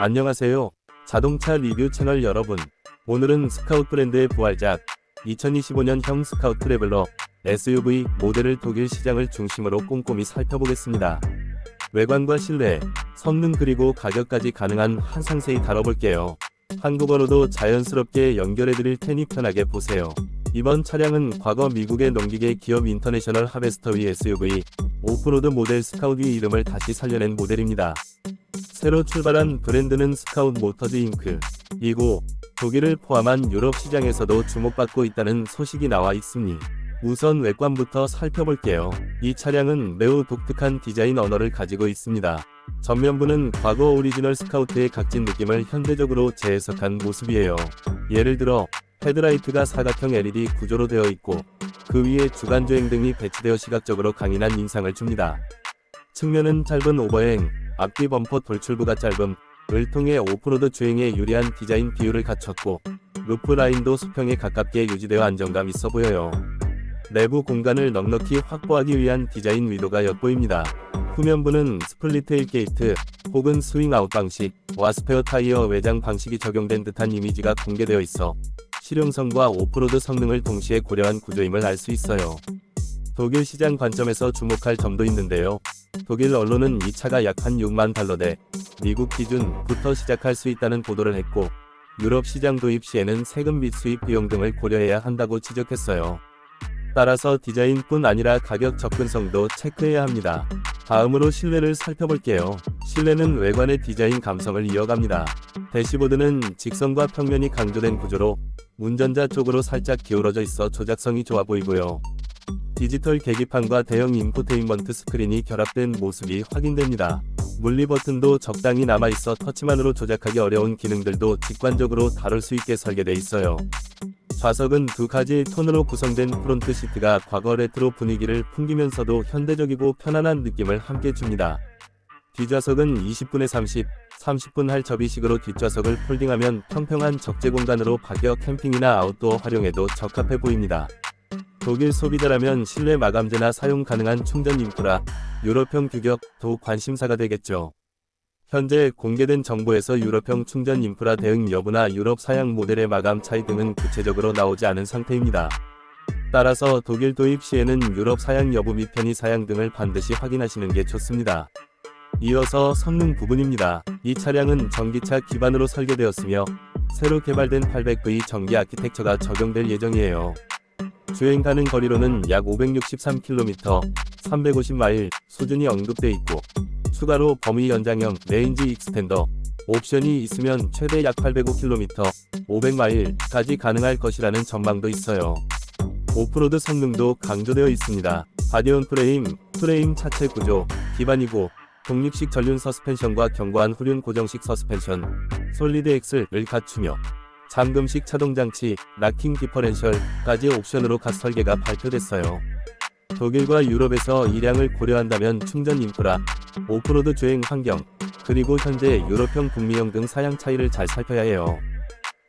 안녕하세요. 자동차 리뷰 채널 여러분. 오늘은 스카웃 브랜드의 부활작 2025년형 스카웃 트래블러 SUV 모델을 독일 시장을 중심으로 꼼꼼히 살펴보겠습니다. 외관과 실내, 성능 그리고 가격까지 가능한 한 상세히 다뤄볼게요. 한국어로도 자연스럽게 연결해드릴 테니 편하게 보세요. 이번 차량은 과거 미국의 농기계 기업 인터내셔널 하베스터위 SUV 오프로드 모델 스카웃의 이름을 다시 살려낸 모델입니다. 새로 출발한 브랜드는 스카웃 모터즈 잉크. 이고 독일을 포함한 유럽 시장에서도 주목받고 있다는 소식이 나와 있으니 우선 외관부터 살펴볼게요. 이 차량은 매우 독특한 디자인 언어를 가지고 있습니다. 전면부는 과거 오리지널 스카우트의 각진 느낌을 현대적으로 재해석한 모습이에요. 예를 들어 헤드라이트가 사각형 LED 구조로 되어 있고 그 위에 주간주행 등이 배치되어 시각적으로 강인한 인상을 줍니다. 측면은 짧은 오버행, 앞뒤 범퍼 돌출부가 짧음, 을 통해 오프로드 주행에 유리한 디자인 비율을 갖췄고 루프 라인도 수평에 가깝게 유지되어 안정감 있어 보여요. 내부 공간을 넉넉히 확보하기 위한 디자인 의도가 엿보입니다. 후면부는 스플리트 1게이트 혹은 스윙 아웃 방식, 와스페어 타이어 외장 방식이 적용된 듯한 이미지가 공개되어 있어 실용성과 오프로드 성능을 동시에 고려한 구조임을 알 수 있어요. 독일 시장 관점에서 주목할 점도 있는데요. 독일 언론은 이 차가 약 한 6만 달러대 미국 기준부터 시작할 수 있다는 보도를 했고 유럽 시장 도입 시에는 세금 및 수입 비용 등을 고려해야 한다고 지적했어요. 따라서 디자인뿐 아니라 가격 접근성도 체크해야 합니다. 다음으로 실내를 살펴볼게요. 실내는 외관의 디자인 감성을 이어갑니다. 대시보드는 직선과 평면이 강조된 구조로 운전자 쪽으로 살짝 기울어져 있어 조작성이 좋아 보이고요. 디지털 계기판과 대형 인포테인먼트 스크린이 결합된 모습이 확인됩니다. 물리 버튼도 적당히 남아있어 터치만으로 조작하기 어려운 기능들도 직관적으로 다룰 수 있게 설계돼 있어요. 좌석은 두 가지 톤으로 구성된 프론트 시트가 과거 레트로 분위기를 풍기면서도 현대적이고 편안한 느낌을 함께 줍니다. 뒷좌석은 20분에 30, 30분 할 접이식으로 뒷좌석을 폴딩하면 평평한 적재 공간으로 박여 캠핑이나 아웃도어 활용에도 적합해 보입니다. 독일 소비자라면 실내 마감재나 사용 가능한 충전 인프라, 유럽형 규격도 관심사가 되겠죠. 현재 공개된 정보에서 유럽형 충전 인프라 대응 여부나 유럽 사양 모델의 마감 차이 등은 구체적으로 나오지 않은 상태입니다. 따라서 독일 도입 시에는 유럽 사양 여부 및 편의 사양 등을 반드시 확인하시는 게 좋습니다. 이어서 성능 부분입니다. 이 차량은 전기차 기반으로 설계되었으며 새로 개발된 800V 전기 아키텍처가 적용될 예정이에요. 주행 가능 거리로는 약 563km, 350마일 수준이 언급돼 있고 추가로 범위 연장형 레인지 익스텐더 옵션이 있으면 최대 약 805km, 500마일까지 가능할 것이라는 전망도 있어요. 오프로드 성능도 강조되어 있습니다. 바디온 프레임, 프레임 차체 구조, 기반이고 독립식 전륜 서스펜션과 견고한 후륜 고정식 서스펜션, 솔리드 엑셀을 갖추며 잠금식 차동장치, 락킹 디퍼렌셜까지 옵션으로 각 설계가 발표됐어요. 독일과 유럽에서 이량을 고려한다면 충전 인프라, 오프로드 주행 환경, 그리고 현재 유럽형 북미형 등 사양 차이를 잘 살펴야 해요.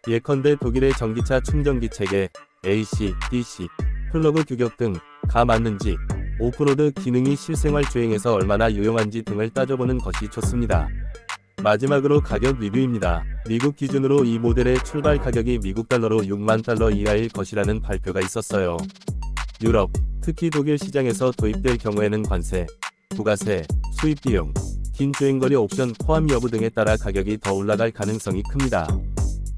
예컨대 독일의 전기차 충전기 체계, AC, DC, 플러그 규격 등 가 맞는지, 오프로드 기능이 실생활 주행에서 얼마나 유용한지 등을 따져보는 것이 좋습니다. 마지막으로 가격 리뷰입니다. 미국 기준으로 이 모델의 출발 가격이 미국 달러로 6만 달러 이하일 것이라는 발표가 있었어요. 유럽, 특히 독일 시장에서 도입될 경우에는 관세, 부가세, 수입 비용, 긴 주행거리 옵션 포함 여부 등에 따라 가격이 더 올라갈 가능성이 큽니다.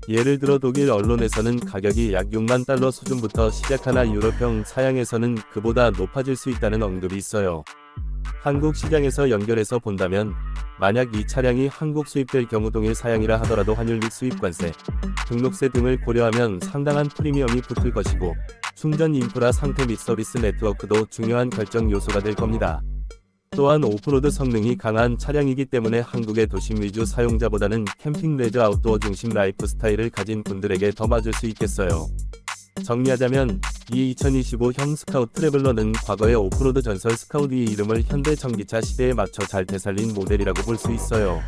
예를 들어 독일 언론에서는 가격이 약 6만 달러 수준부터 시작하나 유럽형 사양에서는 그보다 높아질 수 있다는 언급이 있어요. 한국 시장에서 연결해서 본다면 만약 이 차량이 한국 수입될 경우 동일 사양이라 하더라도 환율 및 수입 관세, 등록세 등을 고려하면 상당한 프리미엄이 붙을 것이고 충전 인프라 상태 및 서비스 네트워크도 중요한 결정 요소가 될 겁니다. 또한 오프로드 성능이 강한 차량이기 때문에 한국의 도심 위주 사용자보다는 캠핑 레저 아웃도어 중심 라이프 스타일을 가진 분들에게 더 맞을 수 있겠어요. 정리하자면 이 2025형 스카웃 트래블러는 과거의 오프로드 전설 스카웃의 이름을 현대 전기차 시대에 맞춰 잘 되살린 모델이라고 볼 수 있어요.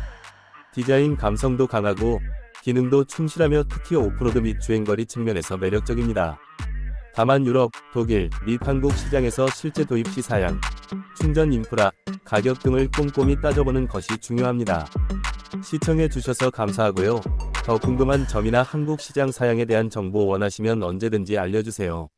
디자인 감성도 강하고 기능도 충실하며 특히 오프로드 및 주행거리 측면에서 매력적입니다. 다만 유럽, 독일, 및 한국 시장에서 실제 도입 시 사양, 충전 인프라, 가격 등을 꼼꼼히 따져보는 것이 중요합니다. 시청해 주셔서 감사하고요. 더 궁금한 점이나 한국 시장 사양에 대한 정보 원하시면 언제든지 알려주세요.